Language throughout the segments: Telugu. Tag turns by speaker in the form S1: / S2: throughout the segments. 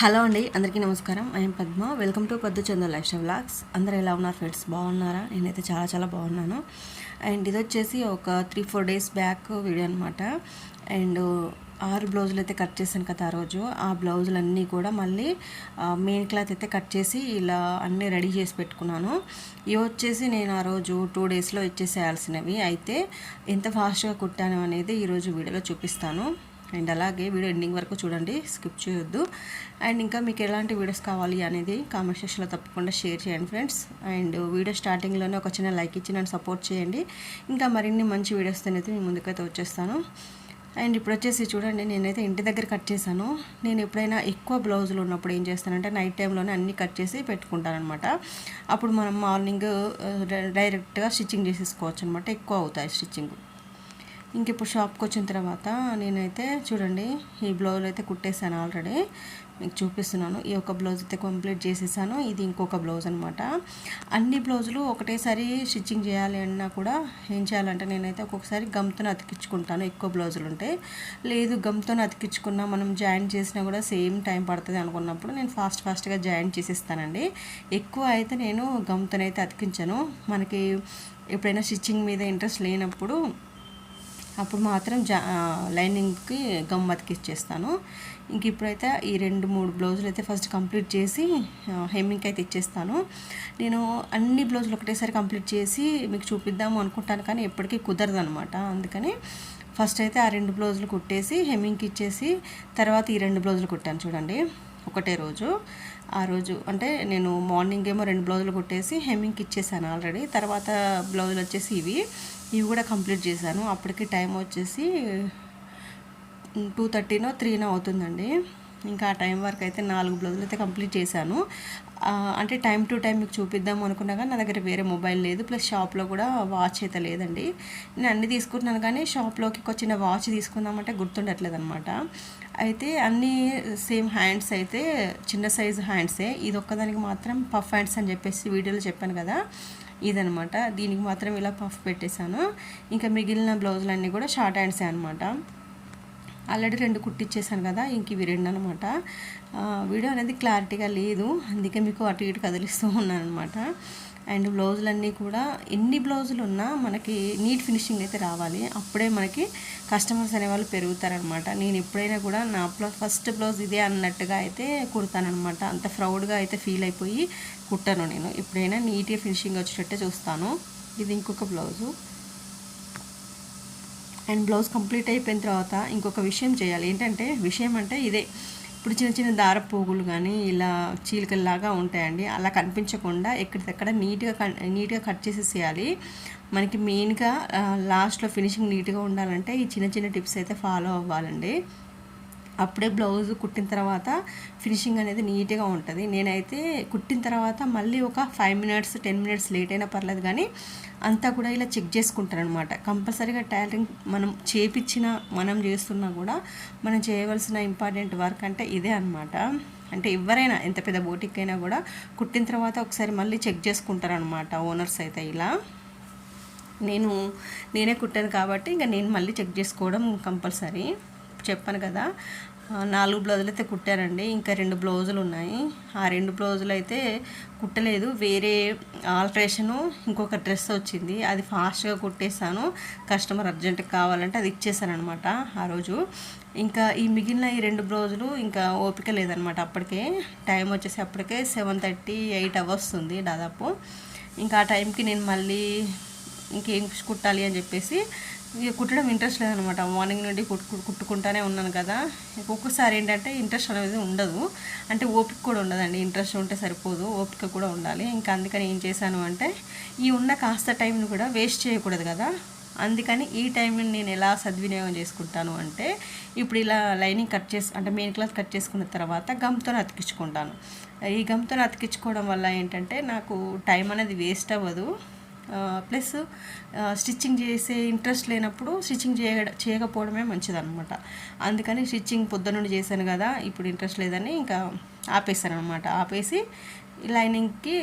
S1: హలో అండి అందరికీ నమస్కారం. ఐఎమ్ పద్మ. వెల్కమ్ టు పద్దు చంద్ర లైఫ్ స్టైల్ వ్లాగ్స్. అందరూ ఎలా ఉన్నారు ఫ్రెండ్స్? బాగున్నారా? నేనైతే చాలా చాలా బాగున్నాను. అండ్ ఇది వచ్చేసి ఒక three four days back video అనమాట అండ్ ఆరు బ్లౌజులు అయితే కట్ చేశాను కదా ఆ రోజు. ఆ బ్లౌజులు అన్నీ కూడా మళ్ళీ మెయిన్ క్లాత్ అయితే కట్ చేసి ఇలా అన్నీ రెడీ చేసి పెట్టుకున్నాను. ఇవి వచ్చేసి నేను ఆ రోజు టూ డేస్లో ఇచ్చేసేయాల్సినవి. అయితే ఎంత ఫాస్ట్గా కుట్టాను అనేది ఈరోజు వీడియోలో చూపిస్తాను. అండ్ అలాగే వీడియో ఎండింగ్ వరకు చూడండి స్కిప్ చేయొద్దు. అండ్ ఇంకా మీకు ఎలాంటి వీడియోస్ కావాలి అనేది కామెంట్ సెక్షన్లో తప్పకుండా షేర్ చేయండి ఫ్రెండ్స్. అండ్ వీడియో స్టార్టింగ్లోనే ఒక చిన్న లైక్ ఇచ్చి నన్ను సపోర్ట్ చేయండి. ఇంకా మరిన్ని మంచి వీడియోస్ అయితే మీ ముందుకైతే వచ్చేస్తాను. అండ్ ఇప్పుడు వచ్చేసి చూడండి నేనైతే ఇంటి దగ్గర కట్ చేశాను. నేను ఎప్పుడైనా ఎక్కువ బ్లౌజులు ఉన్నప్పుడు ఏం చేస్తానంటే నైట్ టైంలోనే అన్నీ కట్ చేసి పెట్టుకుంటాను అనమాట అప్పుడు మనం మార్నింగ్ డైరెక్ట్గా స్టిచ్చింగ్ చేసేసుకోవచ్చు అనమాట ఎక్కువ అవుతాయి స్టిచ్చింగ్. ఇంక ఇప్పుడు షాప్కి వచ్చిన తర్వాత నేనైతే చూడండి ఈ బ్లౌజ్ అయితే కుట్టేశాను ఆల్రెడీ మీకు చూపిస్తున్నాను. ఈ ఒక బ్లౌజ్ అయితే కంప్లీట్ చేసేసాను. ఇది ఇంకొక బ్లౌజ్ అనమాట అన్ని బ్లౌజులు ఒకటేసారి స్టిచ్చింగ్ చేయాలి అన్నా కూడా ఏం చేయాలంటే నేనైతే ఒక్కొక్కసారి గమ్తో అతికించుకుంటాను. ఎక్కువ బ్లౌజులు ఉంటే. లేదు గమ్తో అతికించుకున్నా మనం జాయిన్ చేసినా కూడా సేమ్ టైం పడుతుంది అనుకున్నప్పుడు నేను ఫాస్ట్ ఫాస్ట్గా జాయిన్ చేసేస్తానండి. ఎక్కువ అయితే నేను గమ్తోనైతే అతికించాను. మనకి ఎప్పుడైనా స్టిచ్చింగ్ మీద ఇంట్రెస్ట్ లేనప్పుడు అప్పుడు మాత్రం జా లైనింగ్కి గమ్ అతికిచ్చేస్తాను ఇంక ఇప్పుడైతే ఈ రెండు మూడు బ్లౌజులు అయితే ఫస్ట్ కంప్లీట్ చేసి హెమ్మింగ్కి అయితే ఇచ్చేస్తాను. నేను అన్ని బ్లౌజులు ఒకటేసారి కంప్లీట్ చేసి మీకు చూపిద్దాము అనుకుంటాను కానీ ఎప్పటికీ కుదరదు అనమాట అందుకని ఫస్ట్ అయితే ఆ రెండు బ్లౌజులు కుట్టేసి హెమ్మింగ్కి ఇచ్చేసి తర్వాత ఈ రెండు బ్లౌజులు కుట్టాను చూడండి. ఒకటే రోజు. ఆ రోజు అంటే నేను మార్నింగ్ ఏమో రెండు బ్లౌజులు కుట్టేసి హెమ్మింగ్కి ఇచ్చేసాను ఆల్రెడీ. తర్వాత బ్లౌజులు వచ్చేసి ఇవి. ఇవి కూడా కంప్లీట్ చేశాను. అప్పటికి టైం వచ్చేసి టూ థర్టీనో త్రీనో అవుతుందండి. ఇంకా ఆ టైం వరకు అయితే నాలుగు బ్లౌజులు అయితే కంప్లీట్ చేశాను. అంటే టైం టు టైం మీకు చూపిద్దాం అనుకున్నా కానీ నా దగ్గర వేరే మొబైల్ లేదు. ప్లస్ షాప్లో కూడా వాచ్ అయితే లేదండి. నేను అన్నీ తీసుకుంటున్నాను కానీ షాప్లోకి ఒక చిన్న వాచ్ తీసుకుందామంటే గుర్తుండట్లేదు అనమాట అయితే అన్నీ సేమ్ హ్యాండ్స్ అయితే చిన్న సైజు హ్యాండ్సే. ఇది ఒక్కదానికి మాత్రం పఫ్ హ్యాండ్స్ అని చెప్పేసి వీడియోలో చెప్పాను కదా. ఇదనమాట. దీనికి మాత్రం ఇలా పఫ్ పెట్టేశాను. ఇంకా మిగిలిన బ్లౌజులన్నీ కూడా షార్ట్ హ్యాండ్సే అనమాట ఆల్రెడీ రెండు కుట్టిచ్చేసాను కదా ఇంక ఇవి రెండు అనమాట వీడియో అనేది క్లారిటీగా లేదు అందుకే మీకు అటు ఇటు కదిలిస్తూ ఉన్నాను అనమాట అండ్ బ్లౌజులన్నీ కూడా ఎన్ని బ్లౌజులు ఉన్నా మనకి నీట్ ఫినిషింగ్ అయితే రావాలి. అప్పుడే మనకి కస్టమర్స్ అనేవాళ్ళు పెరుగుతారనమాట. నేను ఎప్పుడైనా కూడా నా ఫస్ట్ బ్లౌజ్ ఇదే అన్నట్టుగా అయితే కుడతానమాట అంత ప్రౌడ్గా అయితే ఫీల్ అయిపోయి కుట్టాను నేను. ఎప్పుడైనా నీట్గా ఫినిషింగ్ వచ్చేటట్టే చూస్తాను. ఇది ఇంకొక బ్లౌజు. అండ్ బ్లౌజ్ కంప్లీట్ అయిపోయిన తర్వాత ఇంకొక విషయం చేయాలి. ఏంటంటే విషయం అంటే ఇదే. ఇప్పుడు చిన్న చిన్న దార పోగులు కానీ ఇలా చీలికల్లాగా ఉంటాయండి. అలా కనిపించకుండా ఎక్కడిదక్కడ నీట్గా నీట్గా కట్ చేసేసేయాలి. మనకి మెయిన్గా లాస్ట్లో ఫినిషింగ్ నీట్గా ఉండాలంటే ఈ చిన్న చిన్న టిప్స్ అయితే ఫాలో అవ్వాలండి. అప్పుడే బ్లౌజ్ కుట్టిన తర్వాత ఫినిషింగ్ అనేది నీట్గా ఉంటుంది. నేనైతే కుట్టిన తర్వాత మళ్ళీ ఒక five minutes ten minutes late అయినా పర్లేదు కానీ అంతా కూడా ఇలా చెక్ చేసుకుంటాను అనమాట కంపల్సరీగా టైలరింగ్ మనం చేపించిన మనం చేస్తున్నా కూడా మనం చేయవలసిన ఇంపార్టెంట్ వర్క్ అంటే ఇదే అనమాట. అంటే ఎవరైనా ఎంత పెద్ద బోటిక్ అయినా కూడా కుట్టిన తర్వాత ఒకసారి మళ్ళీ చెక్ చేసుకుంటారనమాట ఓనర్స్ అయితే ఇలా. నేను నేనే కుట్టాను కాబట్టి ఇంకా నేను మళ్ళీ చెక్ చేసుకోవడం కంపల్సరీ. చెప్పాను కదా నాలుగు బ్లౌజులు అయితే కుట్టానండి ఇంకా రెండు బ్లౌజులు ఉన్నాయి. ఆ రెండు బ్లౌజులు అయితే కుట్టలేదు. వేరే ఆల్ట్రేషను ఇంకొక డ్రెస్ వచ్చింది. అది ఫాస్ట్గా కుట్టేశాను. కస్టమర్ అర్జెంట్గా కావాలంటే అది ఇచ్చేసాను అనమాట ఆ రోజు. ఇంకా ఈ మిగిలిన ఈ రెండు బ్లౌజులు ఇంకా ఓపిక లేదనమాట అప్పటికే. టైం వచ్చేసి అప్పటికే సెవెన్ థర్టీ ఎయిట్ అవర్స్ ఉంది దాదాపు. ఇంకా ఆ టైంకి నేను మళ్ళీ ఇంకేం కుట్టాలి అని చెప్పేసి ఇక కుట్టడం ఇంట్రెస్ట్ లేదనమాట. మార్నింగ్ నుండి కుట్టు కుట్టుకుంటానే ఉన్నాను కదా. ఒక్కొక్కసారి ఏంటంటే ఇంట్రెస్ట్ అనేది ఉండదు. అంటే ఓపిక కూడా ఉండదండి. ఇంట్రెస్ట్ ఉంటే సరిపోదు. ఓపిక కూడా ఉండాలి. ఇంకా అందుకని ఏం చేశాను అంటే ఈ ఉన్న కాస్త టైంని కూడా వేస్ట్ చేయకూడదు కదా. అందుకని ఈ టైంని నేను ఎలా సద్వినియోగం చేసుకుంటాను అంటే ఇప్పుడు ఇలా లైనింగ్ కట్ చేసి అంటే మెయిన్ క్లాత్ కట్ చేసుకున్న తర్వాత గమ్తో అతికించుకుంటాను. ఈ గమ్తో అతికించుకోవడం వల్ల ఏంటంటే నాకు టైం అనేది వేస్ట్ అవ్వదు. ప్లస్ స్టిచ్చింగ్ చేసే ఇంట్రెస్ట్ లేనప్పుడు స్టిచ్చింగ్ చేయ చేయకపోవడమే మంచిదన్నమాట. అందుకని స్టిచ్చింగ్ పొద్దున్నుండి చేశాను కదా ఇప్పుడు ఇంట్రెస్ట్ లేదని ఇంకా ఆపేసాను అనమాట ఆపేసి లైనింగ్కి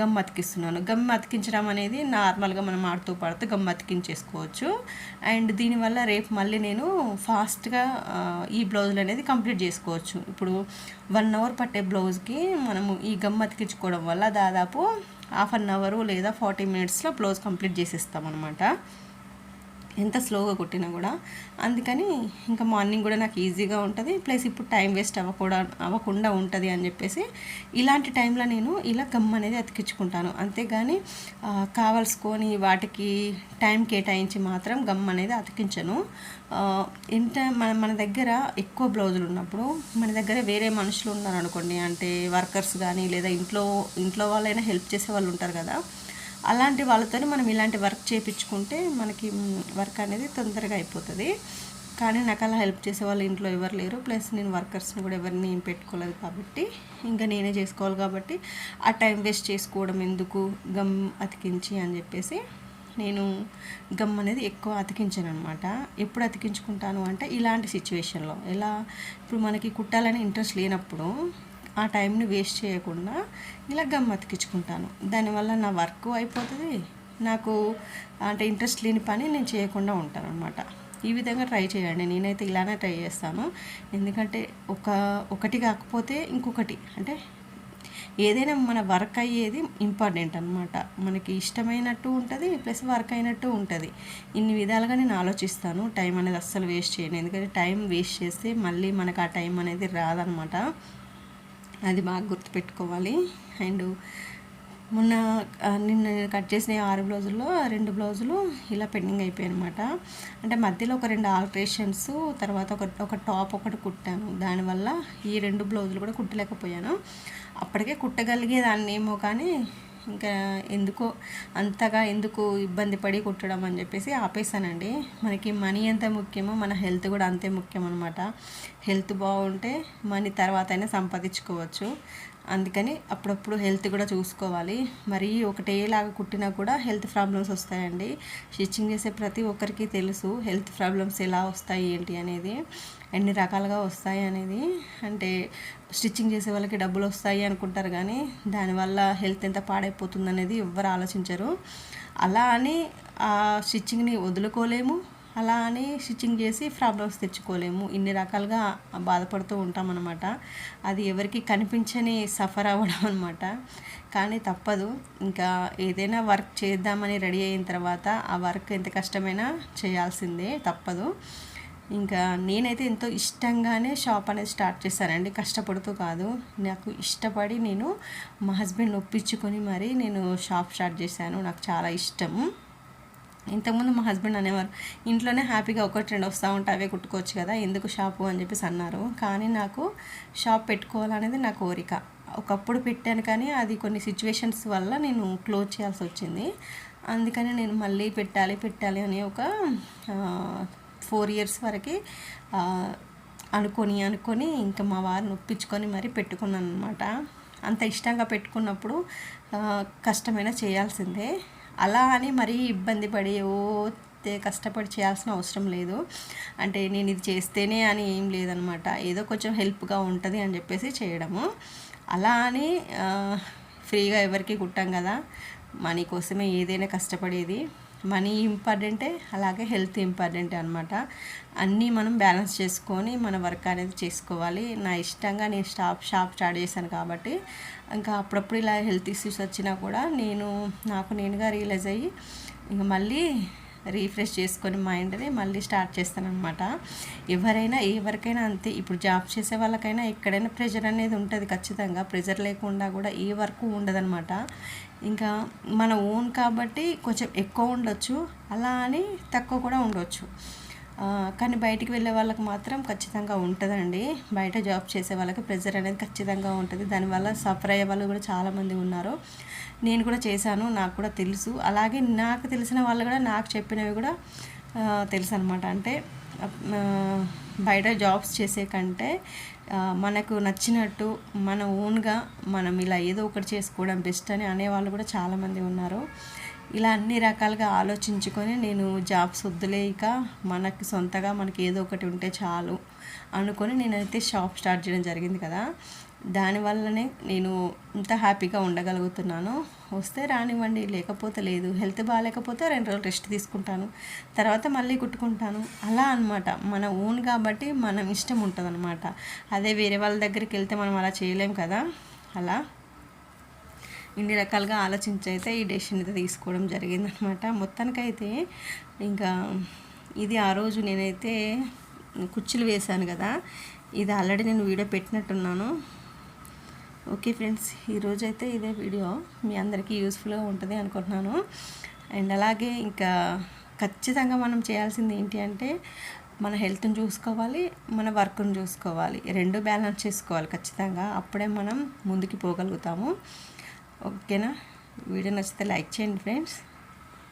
S1: గమ్ అతికిస్తున్నాను. గమ్ అతికించడం అనేది నార్మల్గా మనం ఆడుతూ పాడుతూ గమ్ అతికించేసుకోవచ్చు. అండ్ దీనివల్ల రేపు మళ్ళీ నేను ఫాస్ట్గా ఈ బ్లౌజులు అనేది కంప్లీట్ చేసుకోవచ్చు. ఇప్పుడు వన్ అవర్ పట్టే బ్లౌజ్కి మనము ఈ గమ్ అతికించుకోవడం వల్ల దాదాపు హాఫ్ అన్ అవరు లేదా ఫార్టీ మినిట్స్లో బ్లౌజ్ కంప్లీట్ చేసేస్తాం అనమాట ఎంత స్లోగా కొట్టినా కూడా. అందుకని ఇంకా మార్నింగ్ కూడా నాకు ఈజీగా ఉంటుంది. ప్లస్ ఇప్పుడు టైం వేస్ట్ అవ్వకూడా అవ్వకుండా ఉంటుంది అని చెప్పేసి ఇలాంటి టైంలో నేను ఇలా గమ్ అనేది అతికించుకుంటాను. అంతేగాని కావలసుకొని వాటికి టైం కేటాయించి మాత్రం గమ్ అనేది అతికించను. ఇంత మన మన దగ్గర ఎక్కువ బ్లౌజులు ఉన్నప్పుడు మన దగ్గర వేరే మనుషులు ఉన్నారు అనుకోండి అంటే వర్కర్స్ కానీ లేదా ఇంట్లో ఇంట్లో వాళ్ళైనా హెల్ప్ చేసే వాళ్ళు ఉంటారు కదా అలాంటి వాళ్ళతో మనం ఇలాంటి వర్క్ చేయించుకుంటే మనకి వర్క్ అనేది తొందరగా అయిపోతుంది. కానీ నాకు అలా హెల్ప్ చేసే వాళ్ళు ఇంట్లో ఎవరు లేరు. ప్లస్ నేను వర్కర్స్ని కూడా ఎవరిని ఏం పెట్టుకోలేదు కాబట్టి ఇంకా నేనే చేసుకోవాలి కాబట్టి ఆ టైం వేస్ట్ చేసుకోవడం ఎందుకు? గమ్ అతికించి అని చెప్పేసి నేను గమ్ అనేది ఎక్కువ అతికించాను అనమాట ఎప్పుడు అతికించుకుంటాను అంటే ఇలాంటి సిచ్యువేషన్లో. ఎలా? ఇప్పుడు మనకి కుట్టాలని ఇంట్రెస్ట్ లేనప్పుడు ఆ టైంని వేస్ట్ చేయకుండా ఇలా గమ్ అతికించుకుంటాను. దానివల్ల నా వర్క్ అయిపోతుంది నాకు అంటే ఇంట్రెస్ట్ లేని పని నేను చేయకుండా ఉంటాను అనమాట ఈ విధంగా ట్రై చేయండి. నేనైతే ఇలానే ట్రై చేస్తాను. ఎందుకంటే ఒక ఒకటి కాకపోతే ఇంకొకటి అంటే ఏదైనా మన వర్క్ అయ్యేది ఇంపార్టెంట్ అనమాట మనకి ఇష్టమైనట్టు ఉంటుంది ప్లస్ వర్క్ అయినట్టు ఉంటుంది. ఇన్ని విధాలుగా నేను ఆలోచిస్తాను. టైం అనేది అస్సలు వేస్ట్ చేయను. ఎందుకంటే టైం వేస్ట్ చేస్తే మళ్ళీ మనకు ఆ టైం అనేది రాదనమాట అది బాగా గుర్తుపెట్టుకోవాలి. అండ్ మొన్న నిన్న కట్ చేసిన ఆరు బ్లౌజుల్లో రెండు బ్లౌజులు ఇలా పెండింగ్ అయిపోయాయి అనమాట అంటే మధ్యలో ఒక రెండు ఆల్ట్రేషన్స్ తర్వాత ఒక ఒక టాప్ ఒకటి కుట్టాను. దానివల్ల ఈ రెండు బ్లౌజులు కూడా కుట్టలేకపోయాను. అప్పటికే కుట్టగలిగేదాన్ని ఏమో కానీ ఇంకా ఎందుకో అంతగా ఎందుకు ఇబ్బంది పడి కుట్టడం అని చెప్పేసి ఆపేసానండి మనకి మనీ ఎంత ముఖ్యమో మన హెల్త్ కూడా అంతే ముఖ్యం అనమాట హెల్త్ బాగుంటే మనీ తర్వాత అయినా సంపాదించుకోవచ్చు. అందుకని అప్పుడప్పుడు హెల్త్ కూడా చూసుకోవాలి. మరి ఒకటేలాగా కుట్టినా కూడా హెల్త్ ప్రాబ్లమ్స్ వస్తాయండి. స్టిచ్చింగ్ చేసే ప్రతి ఒక్కరికి తెలుసు హెల్త్ ప్రాబ్లమ్స్ ఎలా వస్తాయి ఏంటి అనేది ఎన్ని రకాలుగా వస్తాయి అనేది. అంటే స్టిచ్చింగ్ చేసే వాళ్ళకి డబ్బులు వస్తాయి అనుకుంటారు కానీ దానివల్ల హెల్త్ ఎంత పాడైపోతుంది అనేది ఎవ్వరు ఆలోచించరు. అలా అని ఆ స్టిచ్చింగ్ని వదులుకోలేము. అలా అని స్టిచ్చింగ్ చేసి ప్రాబ్లమ్స్ తెచ్చుకోలేము. ఇన్ని రకాలుగా బాధపడుతూ ఉంటాం అనమాట అది ఎవరికి కనిపించని సఫర్ అవ్వడం అనమాట కానీ తప్పదు. ఇంకా ఏదైనా వర్క్ చేద్దామని రెడీ అయిన తర్వాత ఆ వర్క్ ఎంత కష్టమైనా చేయాల్సిందే తప్పదు. ఇంకా నేనైతే ఎంతో ఇష్టంగానే షాప్ అనేది స్టార్ట్ చేశానండి. కష్టపడుతూ కాదు. నాకు ఇష్టపడి నేను మా హస్బెండ్ ఒప్పించుకొని మరి నేను షాప్ స్టార్ట్ చేశాను. నాకు చాలా ఇష్టం. ఇంతకుముందు మా హస్బెండ్ అనేవారు ఇంట్లోనే హ్యాపీగా ఒకటి రెండు వస్తూ ఉంటే అవే కుట్టుకోవచ్చు కదా ఎందుకు షాపు? అని చెప్పేసి అన్నారు. కానీ నాకు షాప్ పెట్టుకోవాలనేది నా కోరిక. ఒకప్పుడు పెట్టాను కానీ అది కొన్ని సిచ్యువేషన్స్ వల్ల నేను క్లోజ్ చేయాల్సి వచ్చింది. అందుకని నేను మళ్ళీ పెట్టాలి పెట్టాలి అని ఒక ఫోర్ ఇయర్స్ వరకు అనుకొని అనుకొని ఇంకా మా వారిని ఒప్పించుకొని మరి పెట్టుకున్నాను అనమాట అంత ఇష్టంగా పెట్టుకున్నప్పుడు కష్టమైన చేయాల్సిందే. అలా అని మరీ ఇబ్బంది పడి ఓ కష్టపడి చేయాల్సిన అవసరం లేదు. అంటే నేను ఇది చేస్తేనే అని ఏం లేదనమాట ఏదో కొంచెం హెల్ప్గా ఉంటుంది అని చెప్పేసి చేయడము. అలా అని ఫ్రీగా ఎవరికి కుట్టాం కదా. మనీ కోసమే ఏదైనా కష్టపడేది. మనీ ఇంపార్టెంటే అలాగే హెల్త్ ఇంపార్టెంటే అనమాట అన్నీ మనం బ్యాలెన్స్ చేసుకొని మన వర్క్ అనేది చేసుకోవాలి. నా ఇష్టంగా నేను స్టాప్ షాప్ స్టార్ట్ చేశాను కాబట్టి ఇంకా అప్పుడప్పుడు ఇలా హెల్త్ ఇష్యూస్ వచ్చినా కూడా నేను నాకు నేనుగా రియలైజ్ అయ్యి ఇంకా మళ్ళీ రీఫ్రెష్ చేసుకొని మైండ్ని మళ్ళీ స్టార్ట్ చేస్తానమాట ఎవరైనా ఎవరికైనా అంతే. ఇప్పుడు జాబ్ చేసే వాళ్ళకైనా ఎక్కడైనా ప్రెజర్ అనేది ఉంటుంది ఖచ్చితంగా. ప్రెజర్ లేకుండా కూడా ఏ వర్క్ ఉండదనమాట ఇంకా మన ఓన్ కాబట్టి కొంచెం ఎక్కువ ఉండొచ్చు. అలా అని తక్కువ కూడా ఉండొచ్చు. కానీ బయటికి వెళ్ళే వాళ్ళకి మాత్రం ఖచ్చితంగా ఉంటుందండి. బయట జాబ్ చేసే వాళ్ళకి ప్రెజర్ అనేది ఖచ్చితంగా ఉంటుంది. దానివల్ల సఫర్ అయ్యే వాళ్ళు కూడా చాలామంది ఉన్నారు. నేను కూడా చేశాను నాకు కూడా తెలుసు. అలాగే నాకు తెలిసిన వాళ్ళు కూడా నాకు చెప్పినవి కూడా తెలుసు అనమాట అంటే బయట జాబ్స్ చేసే కంటే మనకు నచ్చినట్టు మన ఓన్గా మనం ఇలా ఏదో ఒకటి చేసుకోవడం బెస్ట్ అని అనేవాళ్ళు కూడా చాలామంది ఉన్నారు. ఇలా అన్ని రకాలుగా ఆలోచించుకొని నేను జాబ్స్ వద్దులేక మనకి సొంతగా మనకి ఏదో ఒకటి ఉంటే చాలు అనుకొని నేనైతే షాప్ స్టార్ట్ చేయడం జరిగింది కదా. దానివల్లనే నేను ఇంత హ్యాపీగా ఉండగలుగుతున్నాను. వస్తే రానివ్వండి లేకపోతే లేదు. హెల్త్ బాగాలేకపోతే రెండు రోజులు రెస్ట్ తీసుకుంటాను. తర్వాత మళ్ళీ కుట్టుకుంటాను. అలా అనమాట మన ఓన్ కాబట్టి మనం ఇష్టం ఉంటుంది అనమాట అదే వేరే వాళ్ళ దగ్గరికి వెళ్తే మనం అలా చేయలేం కదా. అలా ఇన్ని రకాలుగా ఆలోచించి అయితే ఈ డెసిషన్ అయితే తీసుకోవడం జరిగిందనమాట. మొత్తానికైతే ఇంకా ఇది ఆ రోజు నేనైతే కుర్చీలు వేశాను కదా. ఇది ఆల్రెడీ నేను వీడియో పెట్టినట్టున్నాను. ఓకే ఫ్రెండ్స్ ఈరోజు అయితే ఇదే వీడియో. మీ అందరికీ యూస్ఫుల్గా ఉంటుంది అనుకుంటున్నాను. అండ్ అలాగే ఇంకా ఖచ్చితంగా మనం చేయాల్సింది ఏంటి అంటే మన హెల్త్ని చూసుకోవాలి మన వర్క్ని చూసుకోవాలి. రెండు బ్యాలెన్స్ చేసుకోవాలి ఖచ్చితంగా. అప్పుడే మనం ముందుకు పోగలుగుతాము. ఓకేనా? వీడియో నచ్చితే లైక్ చేయండి ఫ్రెండ్స్.